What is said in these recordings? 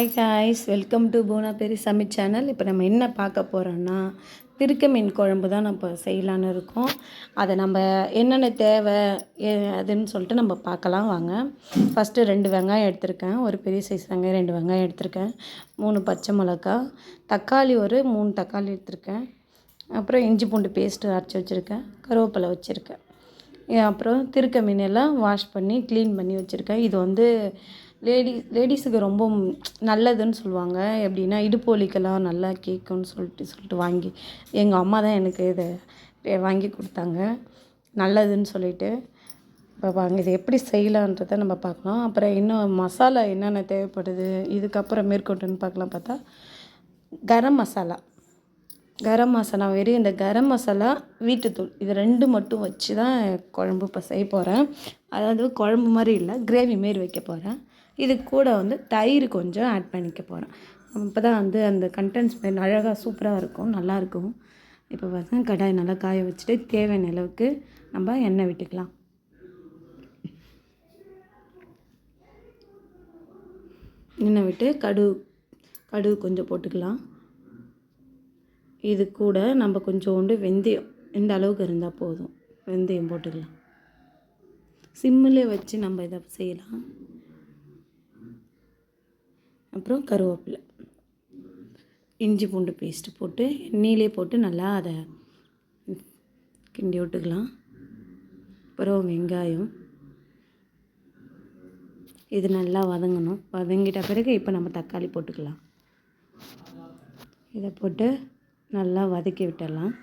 Hi guys welcome to பூனா பெரி சமிட் channel இப்போ நம்ம என்ன பார்க்க போகிறோன்னா திருக்க மீன் குழம்பு தான் நம்ம செய்யலான்னு இருக்கோம். அதை நம்ம என்னென்ன தேவை அதுன்னு சொல்லிட்டு நம்ம பார்க்கலாம் வாங்க. ஃபஸ்ட்டு ரெண்டு வெங்காயம் எடுத்திருக்கேன். ஒரு பெரிய சைஸ் வெங்காயம் ரெண்டு வெங்காயம் எடுத்திருக்கேன். மூணு பச்சை மிளகா தக்காளி ஒரு மூணு தக்காளி எடுத்திருக்கேன். அப்புறம் இஞ்சி பூண்டு பேஸ்ட்டு அரைச்சி வச்சுருக்கேன். கருவேப்பிலை வச்சுருக்கேன். அப்புறம் திருக்க மீன் எல்லாம் வாஷ் பண்ணி க்ளீன் பண்ணி வச்சுருக்கேன். இது வந்து லேடி லேடிஸுக்கு ரொம்ப நல்லதுன்னு சொல்லுவாங்க. எப்படின்னா இடுப்பு வலிக்கெல்லாம் நல்லா கேட்கும்னு சொல்லிட்டு சொல்லிட்டு வாங்கி எங்கள் அம்மா தான் எனக்கு இதை வாங்கி கொடுத்தாங்க. நல்லதுன்னு சொல்லிட்டு. இப்போ வாங்க இதை எப்படி செய்யலான்றதை நம்ம பார்க்கலாம். அப்புறம் இன்னும் மசாலா என்னென்ன தேவைப்படுது? இதுக்கப்புறம் மேற்கொண்டுன்னு பார்க்கலாம் பார்த்தா கரம் மசாலா. கரம் மசாலா வெறும் இந்த கரம் மசாலா வீட்டுத்தூள். இது ரெண்டு மட்டும் வச்சு தான் குழம்பு இப்போ செய்ய போகிறேன் அதாவது குழம்பு மாதிரி இல்லை கிரேவி மாரி வைக்க போகிறேன் இது கூட வந்து தயிர் கொஞ்சம் ஆட் பண்ணிக்க போகிறேன் அப்போ தான் வந்து அந்த கண்டென்ட்ஸ் அழகாக சூப்பராக இருக்கும். நல்லாயிருக்கும் இப்போ பார்த்தா கடாய் நல்லா காய வச்சுட்டு தேவையான அளவுக்கு நம்ம எண்ணெய் விட்டுக்கலாம். எண்ணெய் விட்டு கடுகு கடுகு கொஞ்சம் போட்டுக்கலாம். இது கூட நம்ம கொஞ்சோண்டு வெந்தயம் இந்த அளவுக்கு இருந்தால் போதும். வெந்தயம் போட்டுக்கலாம். சிம்மிலே வச்சு நம்ம இதை செய்யலாம். அப்புறம் கருவேப்பிலை. இஞ்சி பூண்டு பேஸ்ட்டு போட்டு எண்ணெயிலே போட்டு நல்லா அதை கிண்டி விட்டுக்கலாம். அப்புறம் வெங்காயம். இது நல்லா வதங்கணும். வதங்கிட்ட பிறகு இப்போ நம்ம தக்காளி போட்டுக்கலாம். இதை போட்டு நல்லா வதக்கி விட்டுடலாம்.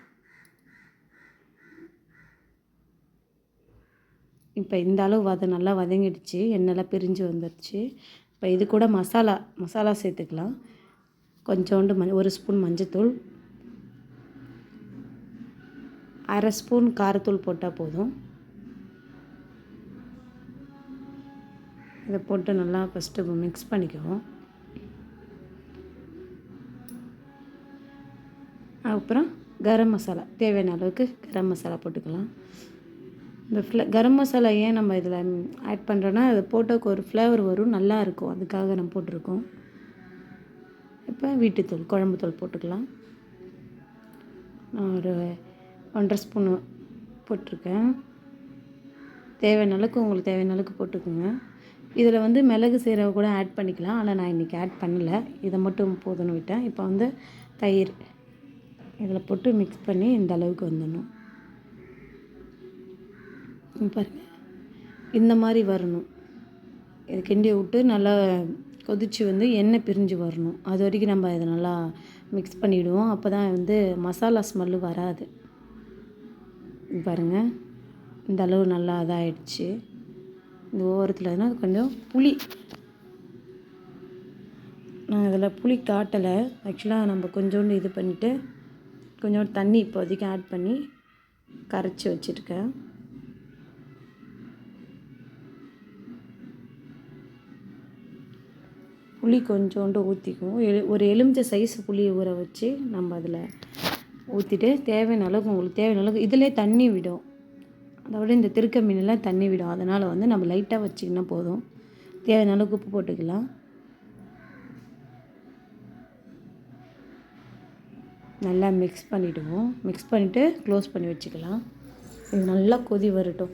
இப்போ இந்த அளவு வத நல்லா வதங்கிடுச்சு. எண்ணெய்லாம் பிரிஞ்சு வந்துடுச்சு. இப்போ இது கூட மசாலா மசாலா சேர்த்துக்கலாம். கொஞ்சோண்டு மஞ்ச ஒரு ஸ்பூன் மஞ்சத்தூள். அரை ஸ்பூன் காரத்தூள் போட்டால் போதும். இதை போட்டு நல்லா ஃபஸ்ட்டு மிக்ஸ் பண்ணிக்குவோம். அப்புறம் கரம் மசாலா தேவையான அளவுக்கு கரம் மசாலா போட்டுக்கலாம். இந்த ஃப்ள கரம் மசாலா ஏன் நம்ம இதில் ஆட் பண்ணுறோன்னா அது போட்டோக்கு ஒரு ஃப்ளேவர் வரும் நல்லா இருக்கும். அதுக்காக நம்ம போட்டிருக்கோம். இப்போ வீட்டுத்தூள் குழம்புத்தூள் போட்டுக்கலாம். நான் ஒரு ஒன்றரை ஸ்பூன் போட்டிருக்கேன். தேவையான அளவுக்கு உங்களுக்கு தேவையான அளவுக்கு போட்டுக்கோங்க. இதில் வந்து மிளகு சீரகம் கூட ஆட் பண்ணிக்கலாம். ஆனால் நான் இன்றைக்கி ஆட் பண்ணல. இதை மட்டும் போதும்னு விட்டேன். இப்போ வந்து தயிர் இதில் போட்டு மிக்ஸ் பண்ணி இந்த அளவுக்கு வந்துடணும். பாருங்கள் இந்த மாதிரி வரணும். இது கிண்டி விட்டு நல்லா கொதிச்சு வந்து எண்ணெய் பிரிஞ்சு வரணும். அது வரைக்கும் நம்ம இதை நல்லா மிக்ஸ் பண்ணிவிடுவோம் அப்போ தான் வந்து மசாலா ஸ்மெல்லு வராது. பாருங்கள் இந்த அளவு நல்லா இதாகிடுச்சு இந்த ஓரத்தில் கொஞ்சம் புளி. நான் இதில் புளி காட்டலை. ஆக்சுவலாக நம்ம கொஞ்சோண்டு இது பண்ணிவிட்டு கொஞ்சோண்டு தண்ணி இப்போதைக்கு ஆட் பண்ணி கரைச்சி வச்சுருக்கேன். புளி கொஞ்சோண்டு ஊற்றிக்குவோம் எலு ஒரு எலுமிச்சை சைஸ் புளியை ஊற வச்சு நம்ம அதில் ஊற்றிட்டு தேவையான அளவுக்கு உங்களுக்கு தேவையான அளவுக்கு இதிலே தண்ணி விடும். அதோட இந்த திருக்க மீனெல்லாம் தண்ணி விடும். அதனால் வந்து நம்ம லைட்டாக வச்சிங்கன்னா போதும். தேவையான அளவுக்கு உப்பு போட்டுக்கலாம். நல்லா மிக்ஸ் பண்ணிவிடுவோம் மிக்ஸ் பண்ணிவிட்டு க்ளோஸ் பண்ணி வச்சுக்கலாம். இது நல்லா கொதி வரட்டும்.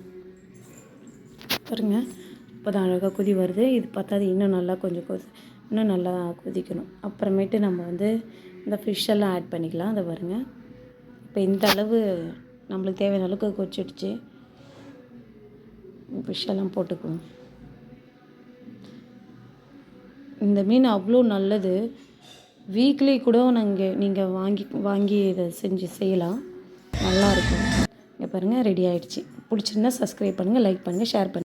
பாருங்கள் இப்போ தான் அழகாக கொதி வருது. இது பார்த்தாது இன்னும் நல்லா கொஞ்சம் கொதி இன்னும் நல்லா கொதிக்கணும். அப்புறமேட்டு நம்ம வந்து இந்த ஃபிஷ்ஷெல்லாம் ஆட் பண்ணிக்கலாம். அதை பாருங்க. இப்போ இந்த அளவு நம்மளுக்கு தேவையான அளவுக்கு கொச்சிடுச்சு ஃபிஷ்ஷெல்லாம் போட்டுக்குவோம். இந்த மீன் அவ்வளோ நல்லது. வீக்லி கூட நாங்கள் நீங்கள் வாங்கி வாங்கி இதை செஞ்சு செய்யலாம். நல்லாயிருக்கும் இங்கே பாருங்கள் ரெடி ஆகிடுச்சி பிடிச்சிருந்தா சப்ஸ்கிரைப் பண்ணுங்கள் லைக் பண்ணுங்கள் ஷேர் பண்ணுங்கள்